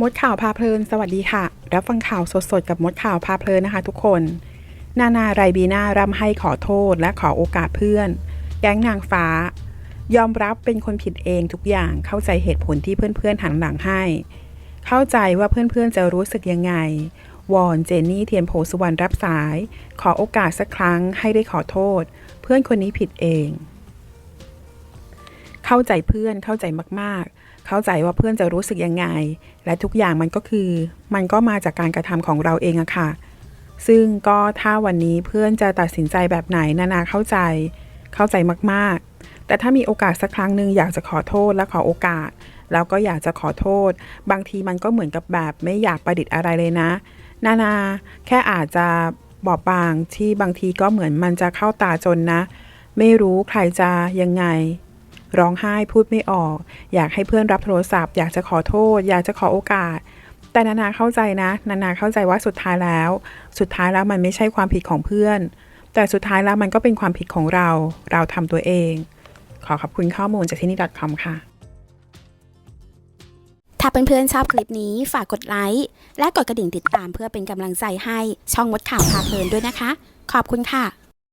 มดข่าวพาเพลิน สวัสดีค่ะ รับฟังข่าวสดๆ กับมดข่าวพาเพลินนะคะทุกคน นานาไรบีนาร่ำให้ขอโทษและขอโอกาสเพื่อน แก๊งนางฟ้า ยอมรับเป็นคนผิดเองทุกอย่างเข้าใจเหตุผลที่เพื่อนๆหันหลังให้ เข้าใจว่าเพื่อนๆจะรู้สึกยังไง วอนเจนนี่เทียนโพสุวรรณรับสาย ขอโอกาสสักครั้งให้ได้ขอโทษ เพื่อนคนนี้ผิดเอง เข้าใจเพื่อนเข้าใจมากๆ เข้าใจว่าเพื่อนจะรู้สึกยังไง และทุกอย่างมันก็คือ มันก็มาจากการกระทำของเราเองอะค่ะ ซึ่งก็ถ้าวันนี้เพื่อนจะตัดสินใจแบบไหนนานาเข้าใจ เข้าใจมากๆ แต่ถ้ามีโอกาสสักครั้งหนึ่งอยากจะขอโทษและขอโอกาส แล้วก็อยากจะขอโทษ บางทีมันก็เหมือนกับแบบไม่อยากประดิษฐ์อะไรเลยนะ นานาแค่อาจจะบอบบางที่บางทีก็เหมือนมันจะเข้าตาจนนะ ไม่รู้ใครจะยังไง ร้องไห้พูดไม่ออก อยากให้เพื่อนรับโทรศัพท์ อยากจะขอโทษ อยากจะขอโอกาส แต่นานาเข้าใจนะ นานาเข้าใจว่าสุดท้ายแล้ว สุดท้ายแล้วมันไม่ใช่ความผิดของเพื่อน แต่สุดท้ายแล้วมันก็เป็นความผิดของเรา เราทำตัวเอง ขอขอบคุณข้อมูลจากที่นี่ .com ค่ะถ้าเพื่อนๆชอบคลิปนี้ฝากกดไลค์และกดกระดิ่งติดตามเพื่อเป็นกำลังใจให้ช่องมดข่าวพาเพลินด้วยนะคะ ขอบคุณค่ะ